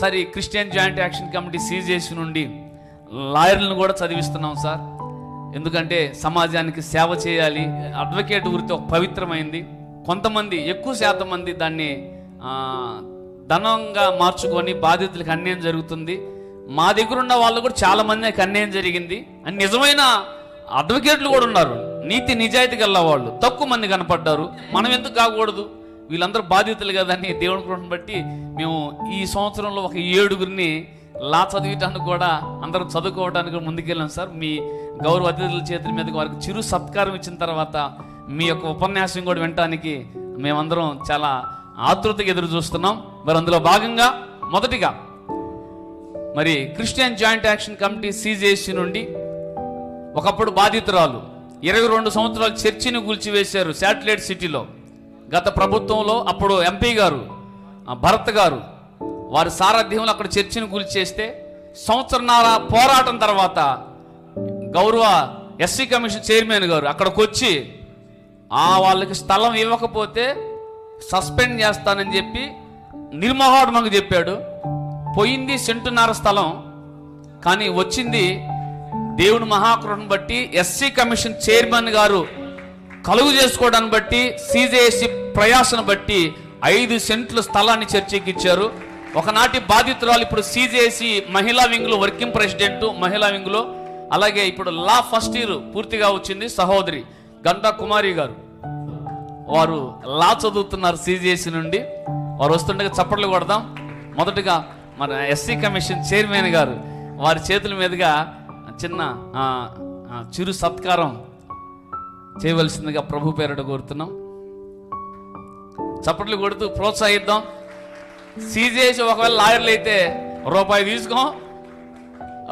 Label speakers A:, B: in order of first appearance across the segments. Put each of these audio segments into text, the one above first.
A: సరే Christian joint action committee సీజ్ చేసి నుండి లాయర్లను కూడా చదివిస్తున్నాం సార్. ఎందుకంటే సమాజానికి సేవ చేయాలి. అడ్వకేట్ వృత్తి ఒక పవిత్రమైంది. కొంతమంది ఎక్కువ శాతం మంది దాన్ని ధనంగా మార్చుకొని బాధితులకు అన్యాయం జరుగుతుంది. మా దగ్గర ఉన్న వాళ్ళు కూడా చాలా మందికి అన్యాయం జరిగింది. అని నిజమైన అడ్వకేట్లు కూడా ఉన్నారు. నీతి నిజాయితీ గల వాళ్ళు. తక్కువ మంది కనపడ్డారు. మనం ఎందుకు కాకూడదు? వీళ్ళందరూ బాధితులు కదని దేవుని కృపను బట్టి మేము ఈ సంవత్సరంలో ఒక ఏడుగురిని లా చదివటానికి కూడా అందరం చదువుకోవడానికి ముందుకెళ్ళాం సార్. మీ గౌరవ అతిథుల చేతుల మీదకి వారికి చిరు సత్కారం ఇచ్చిన తర్వాత మీ యొక్క ఉపన్యాసం కూడా వినటానికి మేమందరం చాలా ఆతృతగా ఎదురు చూస్తున్నాం. మరి అందులో భాగంగా మొదటిగా మరి Christian joint action committee CJC నుండి ఒకప్పుడు బాధితురాలు ఇరవై రెండు సంవత్సరాలు చర్చిని కూల్చివేశారు శాటిలైట్ సిటీలో గత ప్రభుత్వంలో అప్పుడు ఎంపీ గారు భరత్ గారు వారి సారథ్యంలో అక్కడ చర్చిని కూల్చేస్తే సంవత్సరన్నర పోరాటం తర్వాత గౌరవ ఎస్సీ కమిషన్ చైర్మన్ గారు అక్కడికి వచ్చి ఆ వాళ్ళకి స్థలం ఇవ్వకపోతే సస్పెండ్ చేస్తానని చెప్పి నిర్మోహాటమంగా చెప్పాడు. పోయింది సెంటున్నర స్థలం కానీ వచ్చింది దేవుని మహాకృపను బట్టి ఎస్సీ కమిషన్ చైర్మన్ గారు కలుగు చేసుకోవడాన్ని బట్టి సీజేసి ప్రయాసను బట్టి ఐదు సెంట్ల స్థలాన్ని చర్చకి ఇచ్చారు ఒకనాటి బాధితురాలు ఇప్పుడు సీజేసి మహిళా వింగ్లో వర్కింగ్ ప్రెసిడెంట్ మహిళా వింగ్లో. అలాగే ఇప్పుడు లా ఫస్ట్ ఇయర్ పూర్తిగా వచ్చింది సహోదరి గంటా కుమారి గారు. వారు లా చదువుతున్నారు సీజేసి నుండి. వారు వస్తుండగా చప్పట్లు కొడదాం. మొదటగా మన ఎస్సీ కమిషన్ చైర్మన్ గారు వారి చేతుల మీదుగా చిన్న చిరు సత్కారం చేయవలసిందిగా ప్రభు పేరట కోరుతున్నాం. చప్పట్లు కొడుతూ ప్రోత్సహిద్దాం. సీజేసి ఒకవేళ లాయర్లు అయితే రూపాయి తీసుకో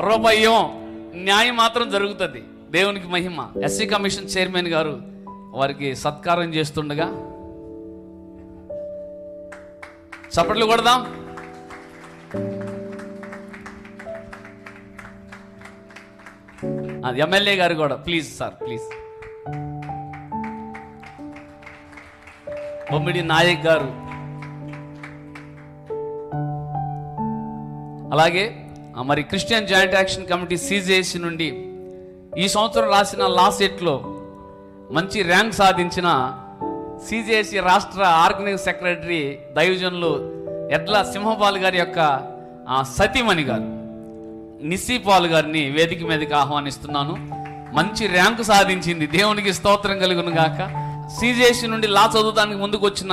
A: రూపాయి ఇవ్వం. న్యాయం మాత్రం జరుగుతుంది. దేవునికి మహిమ. ఎస్సీ కమిషన్ చైర్మన్ గారు వారికి సత్కారం చేస్తుండగా చప్పట్లు కొడదాం. అది ఎమ్మెల్యే గారు కూడా. Please sir please. Bommidi Nayak గారు. అలాగే మరి Christian joint action committee CJC నుండి ఈ సంవత్సరం రాసిన లాసెట్లో మంచి ర్యాంక్ సాధించిన సీజేసి రాష్ట్ర ఆర్గనైజ్ సెక్రటరీ దైవజనులు ఎడ్ల సింహపాల్ గారి యొక్క సతీమణి గారు. నిస్సీ పాల్ గారిని వేదిక మీదకి ఆహ్వానిస్తున్నాను. మంచి ర్యాంకు సాధించింది. దేవునికి స్తోత్రం కలుగును గాక. సిజేసి నుండి లా చదువుతానికి ముందుకు వచ్చిన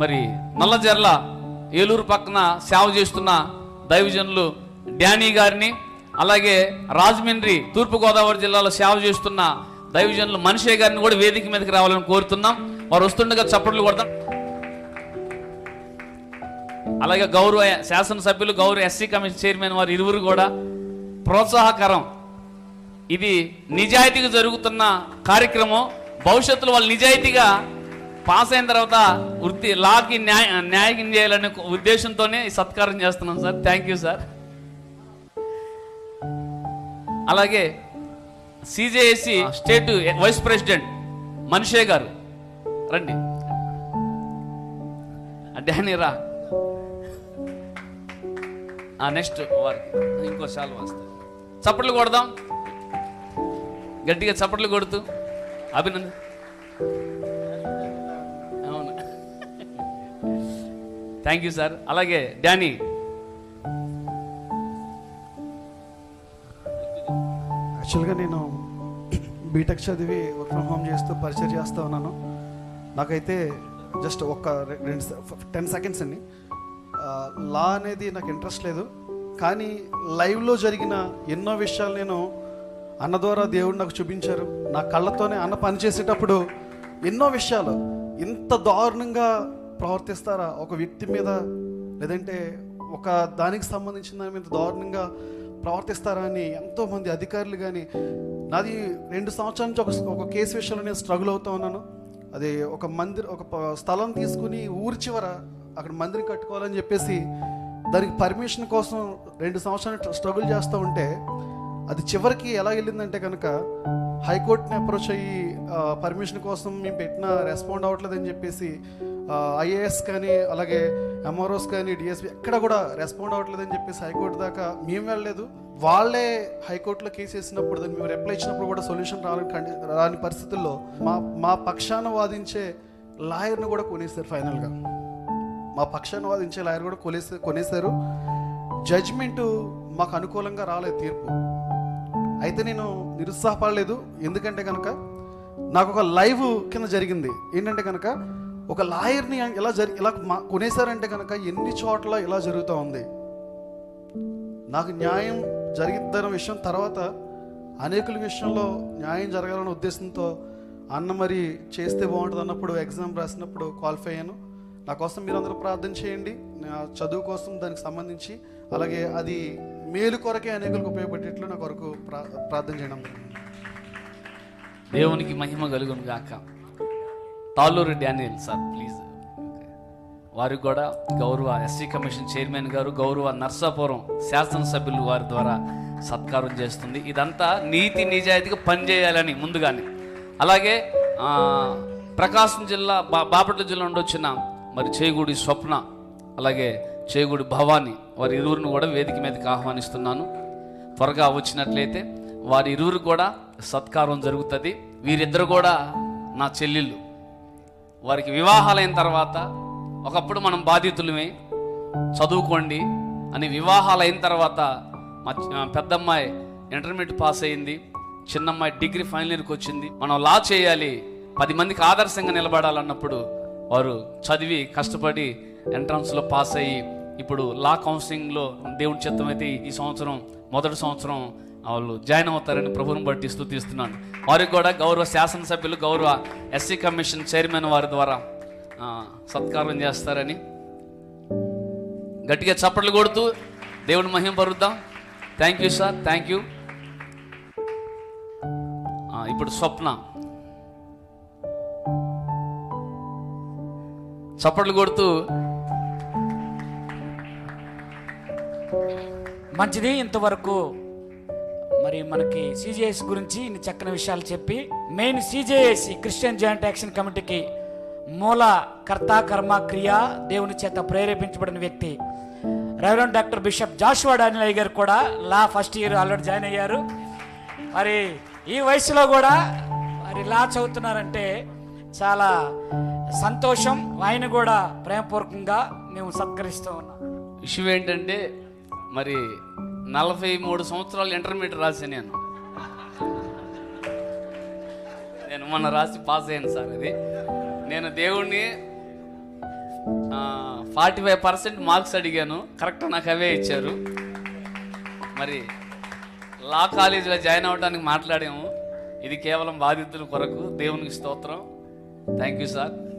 A: మరి నల్లజర్ల ఏలూరు పక్కన సేవ చేస్తున్న దైవజనులు డానీ గారిని అలాగే రాజమండ్రి తూర్పుగోదావరి జిల్లాలో సేవ చేస్తున్న దైవజనులు మనిషే గారిని కూడా వేదిక మీదకి రావాలని కోరుతున్నాం. వారు వస్తుండగా చప్పట్లు కొడతాం అలాగే గౌరవ శాసనసభ్యులు గౌరవ ఎస్సీ కమిషన్ చైర్మన్ వారు ఇరువురు కూడా ప్రోత్సాహకరం. ఇది నిజాయితీగా జరుగుతున్న కార్యక్రమం. భవిష్యత్తులో వాళ్ళు నిజాయితీగా పాస్ అయిన తర్వాత వృత్తి లాకి న్యాయ న్యాయం చేయాలనే ఉద్దేశంతోనే సత్కారం చేస్తున్నాం సార్. థ్యాంక్ యూ సార్ అలాగే సిజేఏసి స్టేట్ వైస్ ప్రెసిడెంట్ మనిషే గారు. రండి. డానీ రా. నెక్స్ట్ వారికి ఇంకో సాల్ వస్తాయి చప్పట్లు కొడదాం. గట్టిగా చప్పట్లు కొడుతూ. అభినందన్. అవును. థ్యాంక్ యూ సార్ అలాగే డానీ.
B: యాక్చువల్గా నేను బీటెక్ చదివి వర్క్ ఫ్రమ్ హోమ్ చేస్తూ పరిచయం చేస్తూ ఉన్నాను. నాకైతే జస్ట్ ఒక్క రె- రెండు టెన్ సెకండ్స్ అండి. లా అనేది నాకు ఇంట్రెస్ట్ లేదు. కానీ లైవ్లో జరిగిన ఎన్నో విషయాలు నేను అన్న ద్వారా దేవుడు నాకు చూపించారు. నా కళ్ళతోనే అన్న పని చేసేటప్పుడు ఎన్నో విషయాలు. ఇంత దారుణంగా ప్రవర్తిస్తారా ఒక వ్యక్తి మీద? లేదంటే ఒక దానికి సంబంధించిన దాని మీద దారుణంగా ప్రవర్తిస్తారా అని ఎంతోమంది అధికారులు కానీ నాది రెండు సంవత్సరాల నుంచి ఒక ఒక కేసు విషయంలో నేను స్ట్రగుల్ అవుతా ఉన్నాను. అది ఒక మందిర్ ఒక ప- స్థలం తీసుకుని ఊరి చివర అక్కడ మందిరం కట్టుకోవాలని చెప్పేసి దానికి పర్మిషన్ కోసం రెండు సంవత్సరాలు స్ట్రగుల్ చేస్తూ ఉంటే అది చివరికి ఎలా వెళ్ళిందంటే కనుక హైకోర్టుని అప్రోచ్ అయ్యి పర్మిషన్ కోసం మేము పెట్టిన రెస్పాండ్ అవ్వట్లేదని చెప్పేసి ఐఏఎస్ కానీ అలాగే ఎంఆర్ఓస్ కానీ డిఎస్పి ఎక్కడ కూడా రెస్పాండ్ అవ్వట్లేదని చెప్పేసి హైకోర్టు దాకా మేము వెళ్ళలేదు. వాళ్ళే హైకోర్టులో కేసు వేసినప్పుడు దాన్ని మేము రిప్లై ఇచ్చినప్పుడు కూడా సొల్యూషన్ రాని రాని పరిస్థితుల్లో మా మా పక్షాన వాదించే లాయర్ని కూడా కొనేశారు ఫైనల్గా. మా పక్షాన వాదించే లాయర్ కూడా కొనేసే కొనేశారు. జడ్జిమెంటు మాకు అనుకూలంగా రాలేదు తీర్పు. అయితే నేను నిరుత్సాహపడలేదు. ఎందుకంటే కనుక నాకు ఒక లైవ్ కింద జరిగింది. ఏంటంటే కనుక ఒక లాయర్ని ఇలా జరి ఇలా మా- కొనేశారంటే కనుక ఎన్ని చోట్ల ఇలా జరుగుతూ ఉంది. నాకు న్యాయం జరిగిద్దన్న విషయం తర్వాత అనేకుల విషయంలో న్యాయం జరగాలనే ఉద్దేశంతో అన్న మరి చేస్తే బాగుంటుంది అన్నప్పుడు ఎగ్జామ్ రాసినప్పుడు క్వాలిఫై అయ్యాను. నా కోసం మీరు అందరూ ప్రార్థన చేయండి. నా చదువు కోసం దానికి సంబంధించి అలాగే అది మేలు కొరకే అనేకులకు ఉపయోగపడేట్లు నా కొరకు ప్రా ప్రార్థన చేయడం
A: దేవునికి మహిమ కలుగును గాక. Talluru Daniel sir please. వారికి కూడా గౌరవ ఎస్సీ కమిషన్ చైర్మన్ గారు గౌరవ నర్సాపురం శాసనసభ్యులు వారి ద్వారా సత్కారం చేస్తుంది. ఇదంతా నీతి నిజాయితీగా పనిచేయాలని ముందుగానే. అలాగే ప్రకాశం జిల్లా బా బాపట్ల జిల్లా నుండి వచ్చిన మరి చేగూడి స్వప్న అలాగే చేగుడి భవాని వారి ఇరువురిని కూడా వేదిక మీదకి ఆహ్వానిస్తున్నాను. త్వరగా వచ్చినట్లయితే వారి ఇరువురు కూడా సత్కారం జరుగుతుంది. వీరిద్దరు కూడా నా చెల్లెళ్ళు. వారికి వివాహాలైన తర్వాత ఒకప్పుడు మనం బాధితులమే. చదువుకోండి అని వివాహాలు అయిన తర్వాత మా పెద్దమ్మాయి ఇంటర్మీడియట్ పాస్ అయింది. చిన్నమ్మాయి డిగ్రీ ఫైనల్ ఇయర్కి వచ్చింది. మనం లా చేయాలి. పది మందికి ఆదర్శంగా నిలబడాలన్నప్పుడు వారు చదివి కష్టపడి ఎంట్రన్స్లో పాస్ అయ్యి ఇప్పుడు లా కౌన్సిలింగ్లో దేవుని చిత్తం అయితే ఈ సంవత్సరం మొదటి సంవత్సరం వాళ్ళు జాయిన్ అవుతారని ప్రభువుని బట్టి స్థుతిస్తున్నాను. వారికి కూడా గౌరవ శాసనసభ్యులు గౌరవ ఎస్సీ కమిషన్ చైర్మన్ వారి ద్వారా సత్కారం చేస్తారని గట్టిగా చప్పట్లు కొడుతూ దేవుని మహిమ పరుద్దాం. Thank you sir thank you ఇప్పుడు స్వప్న. చప్పట్లు కొడుతూ
C: మంచిది ఇంతవరకు. మరి మనకి సిజేఎస్ గురించి ఇన్ని చక్కని విషయాలు చెప్పి main CJS Christian joint action కమిటీకి మూల కర్త కర్మ క్రియ దేవుని చేత ప్రేరేపించబడిన వ్యక్తి. Reverend doctor bishop Joshua Daniel గారు కూడా law first year already join అయ్యారు. మరి ఈ వయసులో కూడా మరి లా చదువుతున్నారంటే చాలా సంతోషం. ఆయన కూడా ప్రేమపూర్వకంగా మేము సత్కరిస్తూ ఉన్నాం.
A: విషయం ఏంటంటే మరి నలభై మూడు సంవత్సరాలు ఇంటర్మీడియట్ రాసి నేను. నేను మొన్న రాసి పాస్ అయ్యాను సార్ అది. నేను దేవుణ్ణి ఫార్టీ ఫైవ్ పర్సెంట్ మార్క్స్ అడిగాను. కరెక్ట్ నాకు అవే ఇచ్చారు. మరి లా కాలేజీలో జాయిన్ అవ్వడానికి మాట్లాడాము. ఇది కేవలం బాధితుల కొరకు దేవునికి స్తోత్రం. Thank you sir.